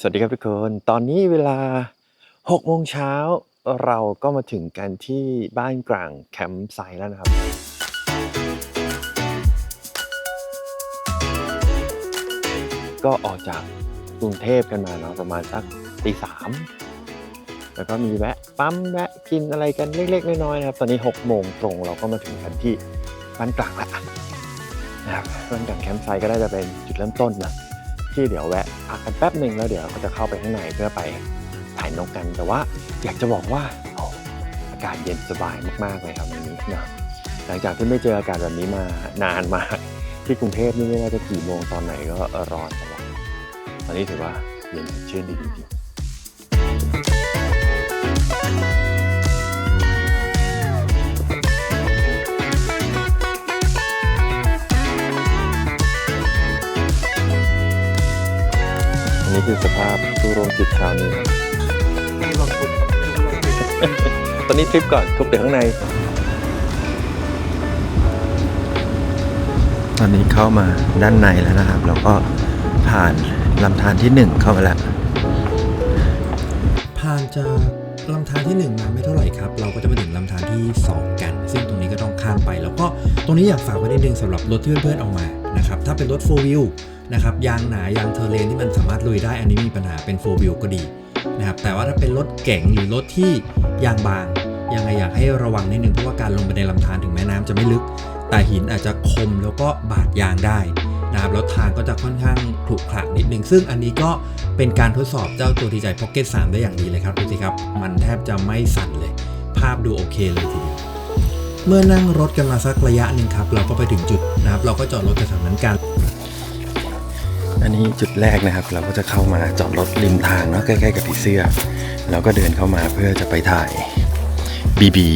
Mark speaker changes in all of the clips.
Speaker 1: สวัสดีครับทุกคน ตอนนี้เวลา6โมงเช้าเราก็มาถึงกันที่บ้านกลางแคมป์ไซต์แล้วนะครับ ก็ออกจากกรุงเทพกันมาเนาะประมาณสักตีสามแล้วก็มีแวะปั๊มแวะกินอะไรกันเล็ก ๆ น้อยๆนะครับ ตอนนี้6โมงตรงเราก็มาถึงกันที่บ้านกลางแล้วนะครับบ้านกลางแคมป์ไซต์ก็ได้จะเป็นจุดเริ่มต้นนะ ที่เดี๋ยวแวะพักกันแป๊บหนึ่งแล้วเดี๋ยวเราก็จะเข้าไปข้างในเพื่อไปถ่ายนกกัน แต่ว่าอยากจะบอกว่าออากาศเย็นสบายมากๆเลยครับวันนี้นะหลังจากที่ไม่เจออากาศแบบนี้มานานมากที่กรุงเทพนี่ไม่ว่าจะกี่โมงตอนไหนก็ร้อนตลอดตอนนี้ถือว่าเย็นสดชื่นดีจริงๆ นนี้คือสภาพตู้โรงจิตเช้านี้ ตอนนี้ทริปก่อนทุบเดี๋ยวข้างใน ตอนนี้เข้ามาด้านในแล้วนะครับแล้วก็ผ่านลำธารที่หนึ่งเข้ามาแล้ว
Speaker 2: ผ่านจาก ลำธารที่ 1 มาไม่เท่าไหร่ครับ เราก็จะมาถึงลำธารที่ 2 กัน ซึ่งตรงนี้ก็ต้องข้ามไป แล้วก็ตรงนี้อยากฝากไว้นิดนึงสำหรับรถที่เพื่อนๆเอามานะครับถ้าเป็นรถ4 wheel นะครับยางหนายางเทอร์เลนที่มันสามารถลุยได้อันนี้มีปัญหาเป็น4 wheel ก็ดีนะครับแต่ว่าถ้าเป็นรถเก๋งหรือรถที่ยางบางยังไงอยากให้ระวังนิดนึงเพราะว่าการลงไปในลำธารถึงแม้น้ำจะไม่ลึก แต่หินอาจจะคมแล้วก็บาดยางได้ นะครับแล้วทางก็จะค่อนข้างขรุขระนิดนึง ซึ่งอันนี้ก็เป็นการทดสอบเจ้าตัวทีใจ Pocket 3ได้อย่างดีเลยครับดูสิครับ มันแทบจะไม่สั่นเลย ภาพดูโอเคเลยทีเดียวเมื่อนั่งรถกันมาสักระยะหนึ่งครับ เราก็ไปถึงจุดนะครับ เราก็จอดรถแถวๆนั้นกัน
Speaker 1: อันนี้จุดแรกนะครับ เราก็จะเข้ามาจอดรถริมทางเนาะใกล้ๆกับผีเสื้อเราก็เดินเข้ามาเพื่อจะไปถ่ายบีบี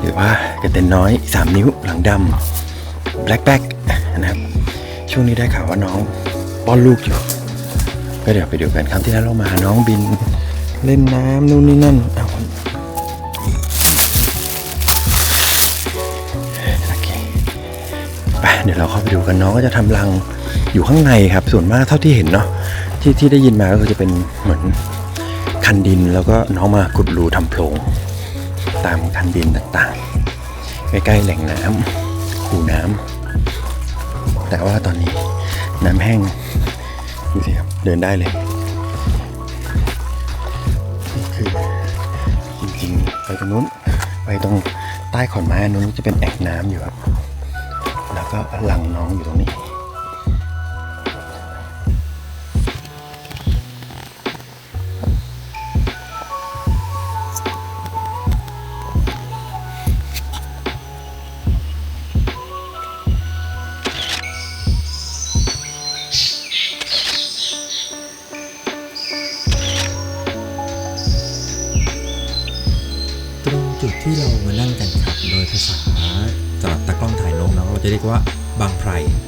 Speaker 1: หรือว่ากระเต็นน้อย 3 นิ้วหลังดำแบล็คแบ็ก นะครับ ช่วงนี้ได้ข่าวว่าน้องป้อนลูกอยู่ก็เดี๋ยวไปดูกันครับที่แล้วเรามาน้องบินเล่นน้ำนู่นนี่นั่นเอาโอเคไปเดี๋ยวเราเข้าไปดูกันน้องก็จะทำรังอยู่ข้างในครับ ส่วนมากเท่าที่เห็นเนาะที่ที่ได้ยินมาก็คือจะเป็นเหมือนคันดินแล้วก็น้องมาขุดรูทำโพรงตามคันดินต่างๆใกล้ๆแหล่งน้ำคูน้ำ แต่ว่าตอนนี้น้ำแห้งดูสิครับเดินได้เลยนี่คือจริงๆไปตรงนู้นไปตรงใต้ขอนไม้อันนู้นจะเป็นแอ่งน้ำอยู่ครับ แล้วก็หลังน้องอยู่ตรงนี้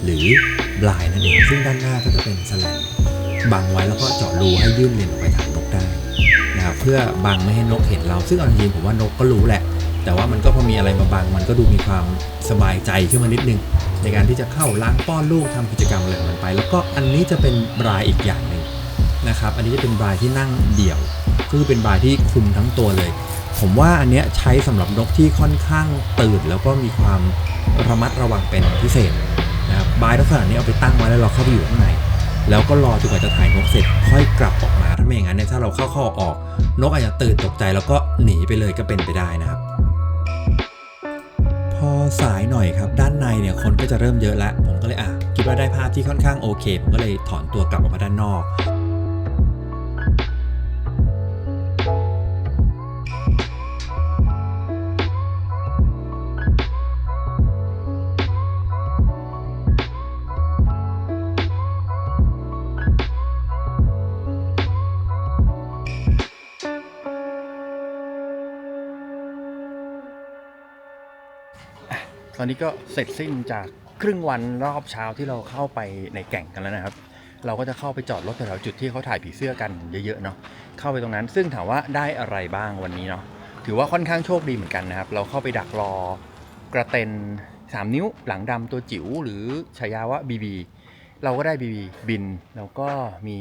Speaker 2: หรือบลายนั่นเอง ซึ่งด้านหน้าก็จะเป็นแลนบังไว้แล้วก็เจาะรูให้ยื่นเลนออกไปทางนกได้นะครับเพื่อบังไม่ให้นกเห็นเรา ซึ่งเอาจริงผมว่านกก็รู้แหละ แต่ว่ามันก็พอมีอะไรมาบังมันก็ดูมีความสบายใจขึ้นมานิดนึง ในการที่จะเข้าล้างป้อนลูกทำกิจกรรมอะไรของมันไป แล้วก็อันนี้จะเป็นบรายอีกอย่างหนึ่งนะครับ อันนี้จะเป็นบรายที่นั่งเดี่ยวคือเป็นบายที่คุมทั้งตัวเลย ผมว่าอันเนี้ยใช้สำหรับนกที่ค่อนข้างตื่น แล้วก็มีความระมัดระวังเป็นพิเศษ นะครับบายลักษณะนี้เอาไปตั้งไว้แล้วเราเข้าไปอยู่ข้างในแล้วก็รอจนกว่าจะถ่ายนกเสร็จค่อยกลับออกมาถ้าไม่อย่างนั้นเนี่ยถ้าเราเข้าเข้าออกนกอาจจะตื่นตกใจแล้วก็หนีไปเลยก็เป็นไปได้นะครับ พอสายหน่อยครับด้านในเนี่ยคนก็จะเริ่มเยอะแล้วผมก็เลยอะคิดว่าได้ภาพที่ค่อนข้างโอเคผมก็เลยถอนตัวกลับออกมาด้านนอก
Speaker 1: ตอนนี้ก็เสร็จสิ้นจากครึ่งวันรอบเช้าที่เราเข้าไปในแก่งกันแล้วนะครับ เราก็จะเข้าไปจอดรถแถวจุดที่เขาถ่ายผีเสื้อกันเยอะๆเนาะเข้าไปตรงนั้น ซึ่งถามว่าได้อะไรบ้างวันนี้เนาะถือว่าค่อนข้างโชคดีเหมือนกันนะครับ เราเข้าไปดักรอกระเต็น3 นิ้วหลังดำตัวจิ๋วหรือฉายาว่าบีบีเราก็ได้บีบีบินแล้วก็มี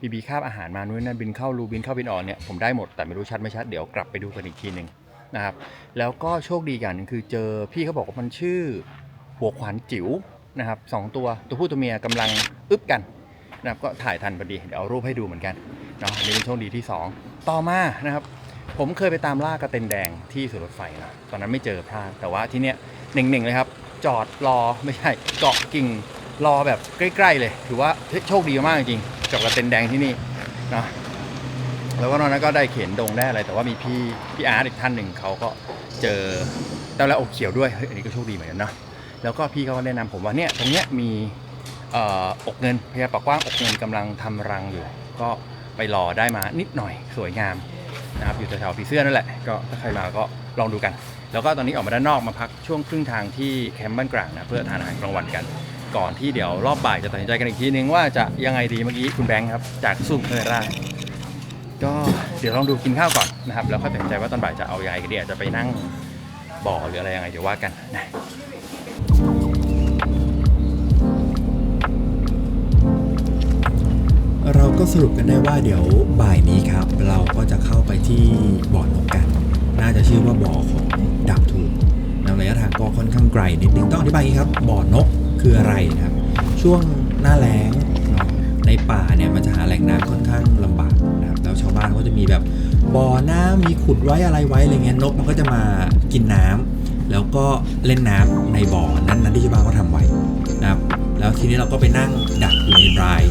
Speaker 3: บีบีคาบอาหารมานู่นนั่นบินเข้ารูบินเข้าบินออกเนี่ยผมได้หมดแต่ไม่รู้ชัดไม่ชัดเดี๋ยวกลับไปดูกันอีกทีหนึ่ง นะครับแล้วก็โชคดีกันหนึ่งคือเจอพี่เขาบอกว่ามันชื่อหัวขวานจิ๋วนะครับสองตัวตัวผู้ตัวเมียกำลังอึบกันนะครับก็ถ่ายทันพอดีเดี๋ยวเอารูปให้ดูเหมือนกันเนาะอันนี้เป็นโชคดีที่สองต่อมานะครับ ผมเคยไปตามล่ากระเต็นแดงที่สวนรถไฟนะตอนนั้นไม่เจอพลาดแต่ว่าที่เนี้ยหนึ่งๆเลยครับ จอดรอไม่ใช่เกาะกิ่งรอแบบใกล้ ๆ เลย ถือว่าโชคดีมากจริงๆกับกระเต็นแดงที่นี่นะ แล้วก็ตอนนั้นก็ได้เข็นดงได้อะไร แต่ว่ามีพี่พี่อาร์ตอีกท่านหนึ่งเขาก็เจอแต่แล้วอกเขียวด้วยเฮ้ยอันนี้ก็โชคดีเหมือนกันนะแล้วก็พี่เขาก็แนะนำผมว่าเนี่ยตรงเนี้ยมีอกเงินพญาปากกว้างอกเงินกำลังทำรังอยู่ ก็ไปรอได้มานิดหน่อยสวยงามนะครับอยู่แถวๆผีเสื้อนั่นแหละก็ถ้าใครมาก็ลองดูกัน แล้วก็ตอนนี้ออกมาด้านนอกมาพักช่วงครึ่งทางที่แคมป์บ้านกลางนะเพื่อทานอาหารกลางวันกัน ก่อนที่เดี๋ยวรอบบ่ายจะตัดสินใจกันอีกทีนึงว่าจะยังไงดีเมื่อกี้คุณแบงค์ครับจากซุ่มเอร่า ก็เดี๋ยวลองดูกินข้าวก่อนนะครับ แล้วค่อยตัดสินใจว่าตอนบ่ายจะเอายังไงกันดีอาจจะไปนั่งบ่อหรืออะไรยังไงเดี๋ยวว่ากันนะ
Speaker 2: เราก็สรุปกันได้ว่าเดี๋ยวบ่ายนี้ครับ เราก็จะเข้าไปที่บ่อนกกัน น่าจะชื่อว่าบ่อของดาบทูนระยะทางก็ค่อนข้างไกลนิดนึงต้องอธิบายอีกครับบ่อนกคืออะไรนะครับ ช่วงหน้าแล้งในป่าเนี่ยมันจะหาแหล่งน้ำค่อนข้างลำบาก แล้วชาวบ้านก็จะมีแบบบ่อน้ำมีขุดไว้อะไรไว้อะไรเงี้ยนกมันก็จะมากินน้ำแล้วก็เล่นน้ำในบ่อนั้นนั้นที่ชาวบ้านเขาทำไว้นะครับแล้วทีนี้เราก็ไปนั่งดักอยู่ในราย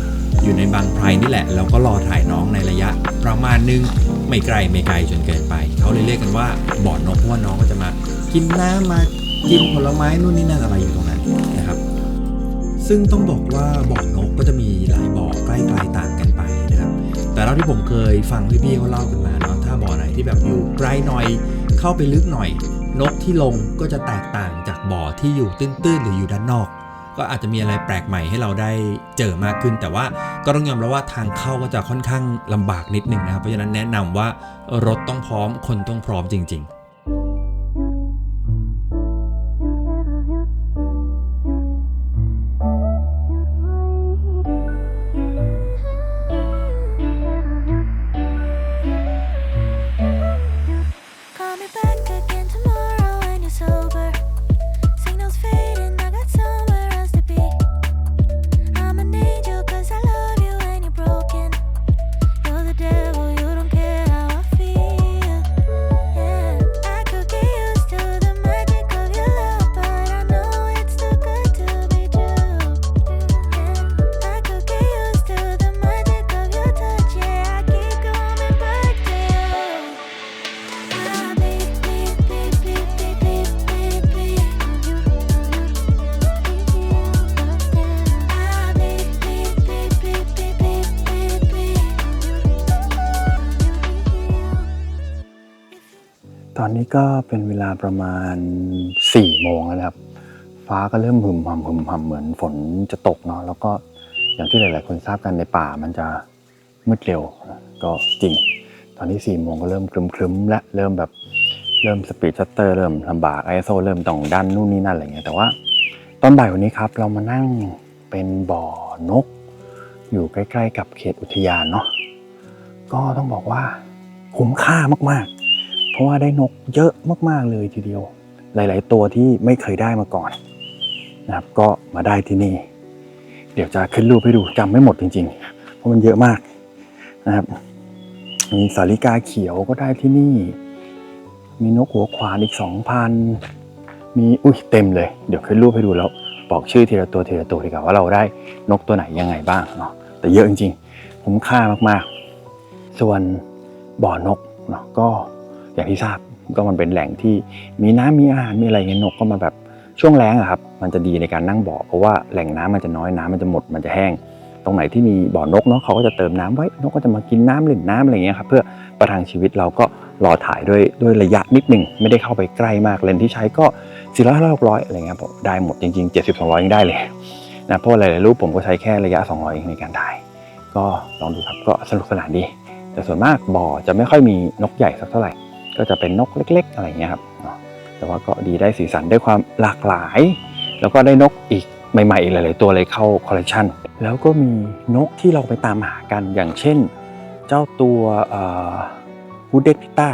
Speaker 2: อยู่ในบางไพรนี่แหละแล้วก็รอถ่ายน้องในระยะ ประมาณนึงไม่ไกลไม่ไกลจนเกินไป เขาเลยเรียกกันว่าบ่อนกเพราะว่าน้องก็จะมา กินน้ำมากินผลไม้นู่นนี่นั่นอะไรอยู่ตรงนั้นนะครับ ซึ่งต้องบอกว่าบ่อนกก็จะมีหลายบ่อใกล้ๆต่างกันไปนะครับ แต่เราที่ผมเคยฟังพี่ๆเขาเล่ากันมาเนาะถ้าบ่อไหนที่แบบอยู่ไกลหน่อยเข้าไปลึกหน่อย นกที่ลงก็จะแตกต่างจากบ่อที่อยู่ตื้นๆหรืออยู่ด้านนอก ก็อาจจะมีอะไรแปลกใหม่ให้เราได้เจอมากขึ้น แต่ว่าก็ต้องยอมรับว่าทางเข้าก็จะค่อนข้างลำบากนิดนึงนะครับเพราะฉะนั้นแนะนำว่ารถต้องพร้อมคนต้องพร้อมจริง ๆ
Speaker 1: ก็เป็นเวลาประมาณ4ี่โมงแล้วนะครับ ฟ้าก็เริ่มหึมหำหึมหำเหมือนฝนจะตกเนาะแล้วก็อย่างที่หลาย ๆ คนทราบกันในป่ามันจะมืดเร็วก็จริง ตอนนี้4ี่โมงก็เริ่มครึมๆและเริ่มแบบเริ่มสปีดชัตเตอร์เริ่มลำบากไอโซเริ่มต้องดันนู่นนี่นั่นอะไรเงี้ยแต่ว่าตอนบ่ายวันนี้ครับเรามานั่งเป็นบ่อนก อยู่ใกล้ ๆ กับเขตอุทยานเนาะก็ต้องบอกว่าคุ้มค่ามากๆ ราะว่าได้นกเยอะมากๆเลยทีเดียว หลาย ๆ ตัวที่ไม่เคยได้มาก่อนนะครับ ก็มาได้ที่นี่ เดี๋ยวจะขึ้นรูปให้ดูจำไม่หมดจริง ๆ เพราะมันเยอะมากนะครับ มีสาลิกาเขียวก็ได้ที่นี่ มีนกหัวขวานอีกสองพันมีอุ้ยเต็มเลย เดี๋ยวขึ้นรูปให้ดูแล้วบอกชื่อทีละตัวทีละตัวดีกว่าว่าเราได้นกตัวไหนยังไงบ้างเนาะแต่เยอะจริงๆ คุ้มค่ามากๆ ส่วนบ่อนกเนาะก็ อย่างที่ทราบก็มันเป็นแหล่งที่มีน้ำมีอาหารมีอะไรเงี้ยนกก็มาแบบช่วงแล้งอะครับ มันจะดีในการนั่งบ่อเพราะว่าแหล่งน้ำมันจะน้อยน้ำมันจะหมดมันจะแห้ง ตรงไหนที่มีบ่อนกเนาะเขาก็จะเติมน้ำไว้นกก็จะมากินน้ำเล่นน้ำอะไรเงี้ยครับเพื่อประทังชีวิตเราก็รอถ่ายด้วยด้วยระยะนิดหนึ่งไม่ได้เข้าไปใกล้มากเลนที่ใช้ก็4 0 0 5 600อยอะไรเงี้ยผมได้หมดจริงๆ70 200ยังได้เลยนะเพราะหลายๆรูปผมก็ใช้แค่ระยะ200เองในการถ่าย ก็ลองดูครับก็สนุกสนานดี แต่ส่วนมากบ่อจะไม่ค่อยมีนกใหญ่สักเท่าไหร่ ก็จะเป็นนกเล็ก ๆ อะไรเงี้ยครับแต่ว่าก็ดีได้สีสันได้ความหลากหลาย แล้วก็ได้นกอีกใหม่ๆอีกหลายๆตัวเลยเข้าคอลเลคชันแล้วก็มีนกที่เราไปตามหากันอย่างเช่น เจ้าตัวฮูดเดพิต้า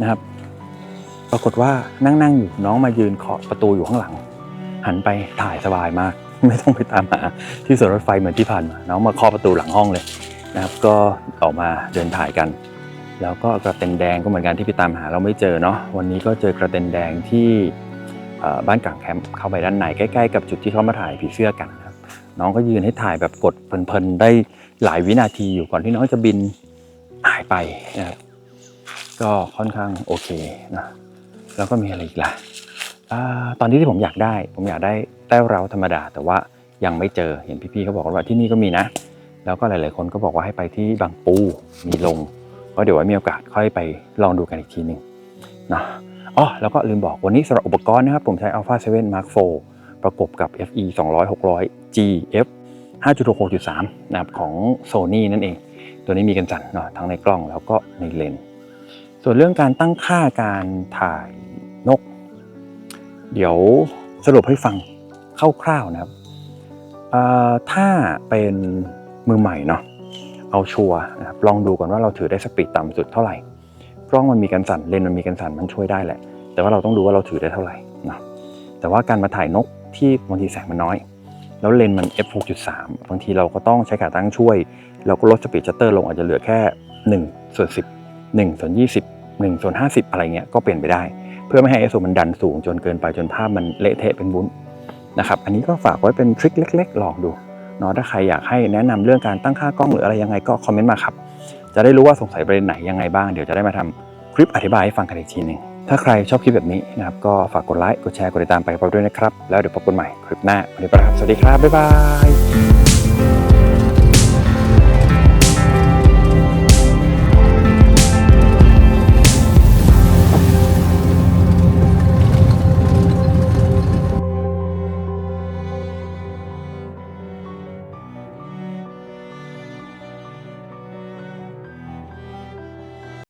Speaker 1: นะครับปรากฏว่านั่งนั่งๆอยู่น้องมายืนเคาะประตูอยู่ข้างหลัง หันไปถ่ายสบายมาก ไม่ต้องไปตามหาที่สวนรถไฟเหมือนที่ผ่านมาน้องมาเคาะประตูหลังห้องเลยนะครับ ก็ออกมาเดินถ่ายกัน แล้วก็กระเต็นแดงก็เหมือนกันที่ไปตามหาเราไม่เจอเนาะวันนี้ก็เจอกระเต็นแดงที่บ้านกลางแคมป์เข้าไปด้านในใกล้ๆ กับจุดที่เขามาถ่ายผีเสื้อกันนะครับน้องก็ยืนให้ถ่ายแบบกดเพลินๆได้หลายวินาทีอยู่ก่อนที่น้องจะบินหายไปนะครับก็ค่อนข้างโอเคนะแล้วก็มีอะไรอีกล่ะตอนนี้ที่ผมอยากได้ ผมอยากได้แต้วเราธรรมดา แต่ว่ายังไม่เจอเห็นพี่ๆเขาบอกว่าที่นี่ก็มีนะ แล้วก็หลาย ๆ คนก็บอกว่าให้ไปที่บางปูมีลง ก็เดี๋ยวไว้มีโอกาสค่อยไปลองดูกันอีกทีหนึ่งนะอ๋อแล้วก็ลืมบอกวันนี้สำหรับอุปกรณ์นะครับผมใช้ Alpha 7 Mark IV ประกบกับ FE 200 600 G F 5.66.3นะครับของ Sony นั่นเอง ตัวนี้มีกันสั่นเนาะทั้งในกล้องแล้วก็ในเลนส์ส่วนเรื่องการตั้งค่าการถ่ายนก เดี๋ยวสรุปให้ฟังคร่าวๆนะครับถ้าเป็นมือใหม่เนาะ เอาชัวร์นะครับลองดูก่อนว่าเราถือได้สปีดต่ำสุดเท่าไหร่กล้องมันมีกันสั่นเลนส์มันมีกันสั่นมันช่วยได้แหละ แต่ว่าเราต้องดูว่าเราถือได้เท่าไหร่นะแต่ว่าการมาถ่ายนกที่บางทีแสงมันน้อย แล้วเลนส์มัน f 6.3 บางทีเราก็ต้องใช้ขาตั้งช่วย เราก็ลดสปีดชัตเตอร์ลงอาจจะเหลือแค่1ส่วน10 1ส่วน20 1ส่วน50 อะไรเงี้ยก็เปลี่ยนไปได้ เพื่อไม่ให้ ISO มันดันสูงจนเกินไปจนภาพมันเละเทะเป็นวุ้นนะครับอันนี้ก็ฝากไว้เป็นทริคเล็ก ๆ ลองดู เนาะถ้าใครอยากให้แนะนำเรื่องการตั้งค่ากล้องหรืออะไรยังไงก็คอมเมนต์มาครับจะได้รู้ว่าสงสัยประเด็นไหนยังไงบ้างเดี๋ยวจะได้มาทำคลิปอธิบายให้ฟังกันอีกทีหนึ่งถ้าใครชอบคลิปแบบนี้นะครับก็ฝากกดไลค์กดแชร์กดติดตามไปพร้อมด้วยนะครับ แล้วเดี๋ยวพบกันใหม่คลิปหน้าวันนี้ปครับสวัสดีครับบ๊ายบาย